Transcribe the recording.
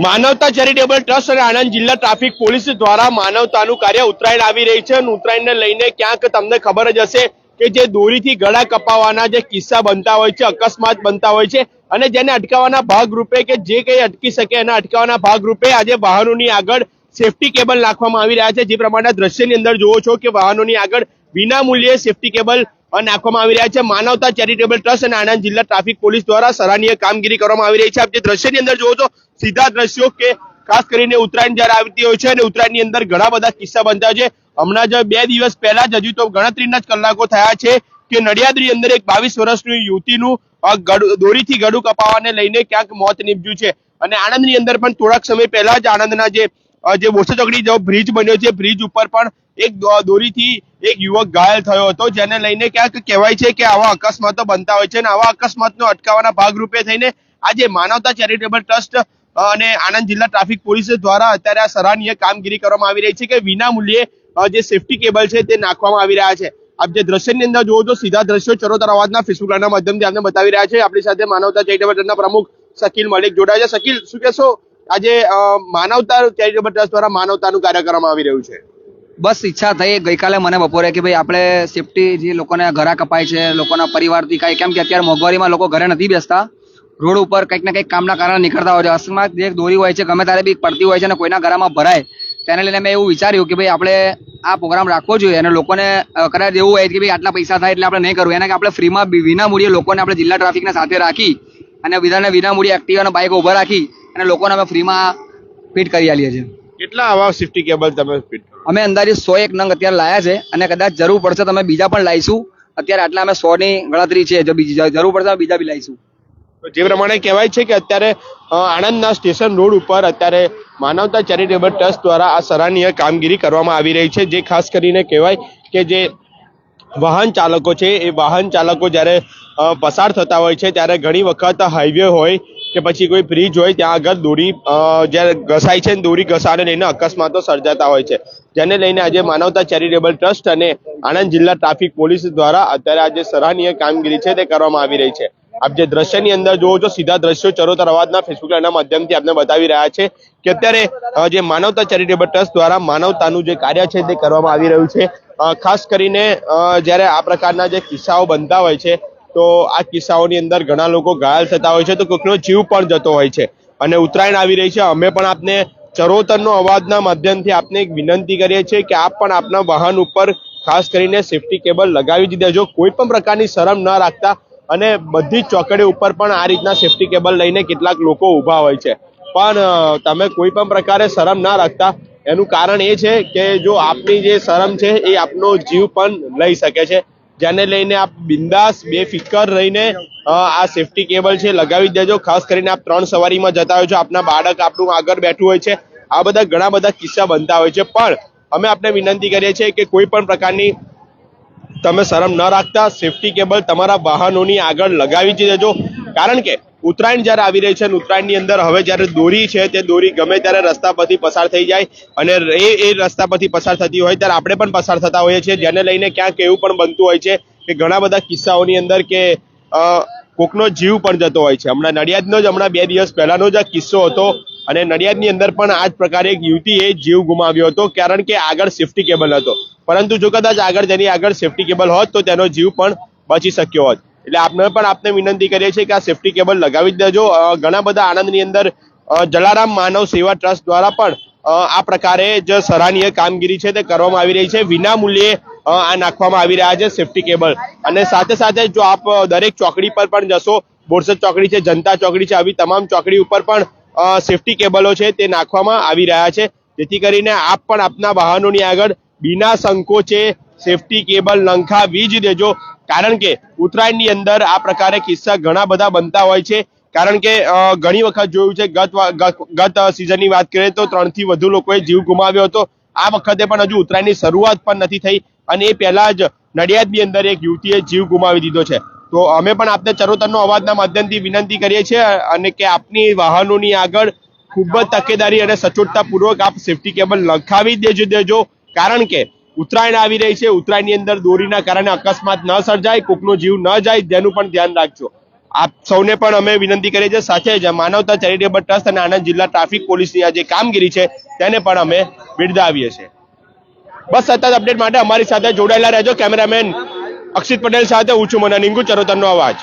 માનવતા charitable trust અને આણંદ જિલ્લા ટ્રાફિક પોલીસ દ્વારા માનવતાનું કાર્ય ઉત્તરાયણ આવી રહી છે. અને ઉત્તરાયણને લઈને ક્યાંક તમને ખબર જ હશે કે જે દોરીથી ગળા કપાવવાના જે કિસ્સા બનતા હોય છે, અકસ્માત બનતા હોય છે, અને જેને અટકાવવાના ભાગરૂપે કે જે કંઈ અટકી શકે એના અટકાવવાના ભાગરૂપે આજે વાહનોની આગળ સેફટી કેબલ નાખવામાં આવી રહ્યા છે. જે પ્રમાણના દ્રશ્યની અંદર જોવો છો કે વાહનોની આગળ વિના મૂલ્યે સેફટી કેબલ નાખવામાં આવી રહ્યા છે. માનવતા, ચેરિટેબલ ટ્રસ્ટ અને આણંદ જિલ્લા ટ્રાફિક પોલીસ દ્વારા સરાહનીય કામગીરી કરવામાં આવી રહી છે. આપ જે દ્રશ્યની અંદર જોવો છો, સીધા દ્રશ્યો કે ખાસ કરીને ઉત્તરાયણ જયારે આવતી હોય છે અને ઉત્તરાયણની અંદર ઘણા બધા કિસ્સા બનતા છે. હમણાં જ બે દિવસ પહેલા જ હજુ તો ગણતરીના જ કલાકો થયા છે કે નડિયાદની અંદર એક બાવીસ વર્ષની યુવતીનું દોરીથી ગળું કપાવાને લઈને ક્યાંક મોત નીપજ્યું છે. અને આણંદની અંદર પણ થોડાક સમય પહેલા જ આણંદના જે જે બોરસદ ચોકડી જેવો બ્રિજ બન્યો છે બ્રિજ ઉપર પણ એક દોરીથી એક યુવક ઘાયલ થયો હતો, જેને લઈને ક્યાંક કહેવાય છે કે આવા અકસ્માતો બનતા હોય છે અને આવા અકસ્માતનો અટકાવવાના ભાગરૂપે થઈને આજે માનવતા ચેરિટેબલ ટ્રસ્ટ અને આણંદ જિલ્લા ટ્રાફિક પોલીસ દ્વારા અત્યારે આ સરાહનીય કામગીરી કરવામાં આવી રહી છે કે વિના મૂલ્યે જે સેફટી કેબલ છે તે નાખવામાં આવી રહ્યા છે. આપ જે દ્રશ્યની અંદર જોવો તો સીધા દ્રશ્યો ચરોતર અવાજના ફેસબુક લાઈવના માધ્યમથી આપને બતાવી રહ્યા છે. આપણી સાથે માનવતા ચેરિટેબલ ટ્રસ્ટના પ્રમુખ શકીલ મલિક જોડાયા છે. શકીલ શું કહેશો? આજે માનવતા ચેરિટેબલ ટ્રસ્ટ દ્વારા માનવતાનું કાર્ય કરવામાં આવી રહ્યું છે. બસ ઈચ્છા થઈ ગઈકાલે મને બપોરે કે ભાઈ આપણે સેફટી જે લોકોને ઘરા કપાય છે, લોકોના પરિવારથી કાંઈ કેમ કે અત્યારે મોંઘવારીમાં લોકો ઘરે નથી બેસતા. રોડ ઉપર કંઈક ને કંઈક કામના કારણે નીકળતા હોય છે. અસ્માત જે દોરી હોય છે, ગમે ત્યારે બી પડતી હોય છે અને કોઈના ઘરમાં ભરાય, તેને લઈને મેં એવું વિચાર્યું કે ભાઈ આપણે આ પ્રોગ્રામ રાખવો જોઈએ અને લોકોને કદાચ એવું હોય કે ભાઈ આટલા પૈસા થાય એટલે આપણે નહીં કરવું. એના કે આપણે ફ્રીમાં વિના મૂડીએ લોકોને આપણે જિલ્લા ટ્રાફિકને સાથે રાખી અને વિધાને વિના મૂલ્યે એક્ટિવા અને બાઇક ઊભા રાખી અને લોકોને અમે ફ્રીમાં ફિટ કરી આલીએ છીએ. કેટલા આવા સેફ્ટી કેબલ તમે ફિટ કરો? અમે અંદાજે સો એક નંગ અત્યારે લાયા છે અને કદાચ જરૂર પડશે તો અમે બીજા પણ લાવીશું અત્યારે આટલા અમે સો ની ગણતરી છે જો બીજી જરૂર પડશે બીજા બી લાવીશું તો જે પ્રમાણે કહેવાય છે કે અત્યારે આણંદના સ્ટેશન રોડ ઉપર અત્યારે માનવતા ચેરિટેબલ ટ્રસ્ટ દ્વારા આ સરાહનીય કામગીરી કરવામાં આવી રહી છે. જે ખાસ કરીને કહેવાય કે જે વાહન ચાલકો છે એ વાહન ચાલકો જ્યારે પસાર થતા હોય છે ત્યારે ઘણી વખત હાઈવે હોય કે પછી કોઈ બ્રિજ હોય ત્યાં આગળ દોરી જ્યારે ઘસાય છે ને દોરી ઘસાને લઈને અકસ્માતો સર્જાતા હોય છે. જેને લઈને આજે માનવતા ચેરિટેબલ ટ્રસ્ટ અને આણંદ જિલ્લા ટ્રાફિક પોલીસ દ્વારા અત્યારે આજે સરાહનીય કામગીરી છે તે કરવામાં આવી રહી છે. આપ જે દ્રશ્યની અંદર જોવો છો, સીધા દ્રશ્યો ચરોતર અવાજના ફેસબુક લાઈવના માધ્યમથી આપને બતાવી રહ્યા છે કે અત્યારે જે માનવતા ચેરિટેબલ ટ્રસ્ટ દ્વારા માનવતાનું જે કાર્ય છે તે કરવામાં આવી રહ્યું છે. ખાસ કરીને જ્યારે આ પ્રકારના જે કિસ્સાઓ બનતા હોય છે તો આ કિસ્સાઓની અંદર ઘણા લોકો ઘાયલ થતા હોય છે, તો કોઈકનો જીવ પણ જતો હોય છે. અને ઉત્તરાયણ આવી રહી છે, અમે પણ આપને ચરોતરનો અવાજના માધ્યમથી આપને એક વિનંતી કરીએ છીએ કે આપ પણ આપના વાહન ઉપર ખાસ કરીને સેફટી કેબલ લગાવી જ દેજો, કોઈ પણ પ્રકારની શરમ ન રાખતા. અને બધી ચોકડી ઉપર પણ આ રીતના સેફટી કેબલ લઈને કેટલાક લોકો ઊભા હોય છે. પણ તમે કોઈ પણ પ્રકારે શરમ ના રાખતા. એનું કારણ એ છે કે જો આપની જે શરમ છે, એ આપનો જીવ પણ લઈ શકે છે. જેને લઈને આપ બિંદાસ બેફિકર રહીને આ સેફટી કેબલ છે લગાવી દેજો. ખાસ કરીને આપ ત્રણ સવારીમાં જતા હોય છો. આપના બાળક આપણું આગળ બેઠું હોય છે. આ બધા ઘણા બધા કિસ્સા બનતા હોય છે. પણ અમે આપને વિનંતી કરીએ છીએ કે કોઈ પણ પ્રકારની તમે શરમ ન રાખતા. સેફટી કેબલ તમારા વાહનોની આગળ લગાવી જ દેજો. કારણ કે ઉત્તરાયણ જ્યારે આવી રહી છે અને ઉત્તરાયણની અંદર હવે જ્યારે દોરી છે તે દોરી ગમે ત્યારે રસ્તા પરથી પસાર થઈ જાય અને એ એ રસ્તા પરથી પસાર થતી હોય ત્યારે આપણે પણ પસાર થતા હોઈએ છીએ. જેને લઈને ક્યાંક એવું પણ બનતું હોય છે કે ઘણા બધા કિસ્સાઓની અંદર કે કોકનો જીવ પણ જતો હોય છે. હમણાં નડિયાદનો જ હમણાં બે દિવસ પહેલાનો જ કિસ્સો હતો અને નડિયાદની અંદર પણ આ જ પ્રકારે એક યુવતીએ જીવ ગુમાવ્યો હતો કારણ કે આગળ સેફ્ટી કેબલ હતો. પરંતુ જો કદાચ આગળ જેની આગળ સેફ્ટી કેબલ હોત તો તેનો જીવ પણ બચી શક્યો હોત. એટલે આપણે પણ આપને વિનંતી કરીએ છીએ કે આ સેફટી કેબલ લગાવી દેજો. ઘણા બધા આનંદની અંદર જલારામ માનવ સેવા ટ્રસ્ટ દ્વારા પણ આ પ્રકારે જ સરાહનીય કામગીરી છે તે કરવામાં આવી રહી છે. વિના મૂલ્યે આ નાખવામાં આવી રહ્યા છે સેફટી કેબલ અને સાથે સાથે જો આપ દરેક ચોકડી પર પણ જશો, બોરસદ ચોકડી છે, જનતા ચોકડી છે, આવી તમામ ચોકડી ઉપર પણ સેફટી કેબલો છે તે નાખવામાં આવી રહ્યા છે. જેથી કરીને આપ પણ આપના વાહનોની આગળ, બિના સંકોચે સેફટી કેબલ નંખાવી જ દેજો કારણ કે ઉત્તરાયણની અંદર આ પ્રકારે કિસ્સા ઘણા બધા બનતા હોય છે. કારણ કે ઘણી વખત જોયું છે, ગત ગત- સિઝનની વાત કરીએ તો ત્રણથી વધુ લોકોએ જીવ ગુમાવ્યો હતો. આ વખતે પણ હજુ ઉત્તરાયણની શરૂઆત પણ નથી થઈ. અને એ પહેલા જ નડિયાદની અંદર એક યુવતીએ જીવ ગુમાવી દીધો છે. તો અમે પણ આપને ચરોતરનો અવાજના માધ્યમથી વિનંતી કરીએ છીએ અને કે આપની વાહનોની આગળ ખૂબ જ તકેદારી અને સચોટતાપૂર્વક આપ સેફટી કેબલ લખાવી દેજો દેજો. કારણ કે ઉત્તરાયણ આવી રહી છે. ઉત્તરાયણની અંદર દોરીના કારણે અકસ્માત ન સર્જાય, કોકનો જીવ ન જાય, તેનું પણ ધ્યાન રાખજો. આપ સૌને પણ અમે વિનંતી કરીએ છીએ. સાથે જ માનવતા ચેરિટેબલ ટ્રસ્ટ અને આણંદ જિલ્લા ટ્રાફિક પોલીસની આ જે કામગીરી છે, તેને પણ અમે બિરદાવીએ છીએ. બસ સતત અપડેટ માટે અમારી સાથે જોડાયેલા રહેજો. કેમેરામેન અક્ષિત પટેલ સાથે છું મને નિંગુ. ચરોતરનો અવાજ.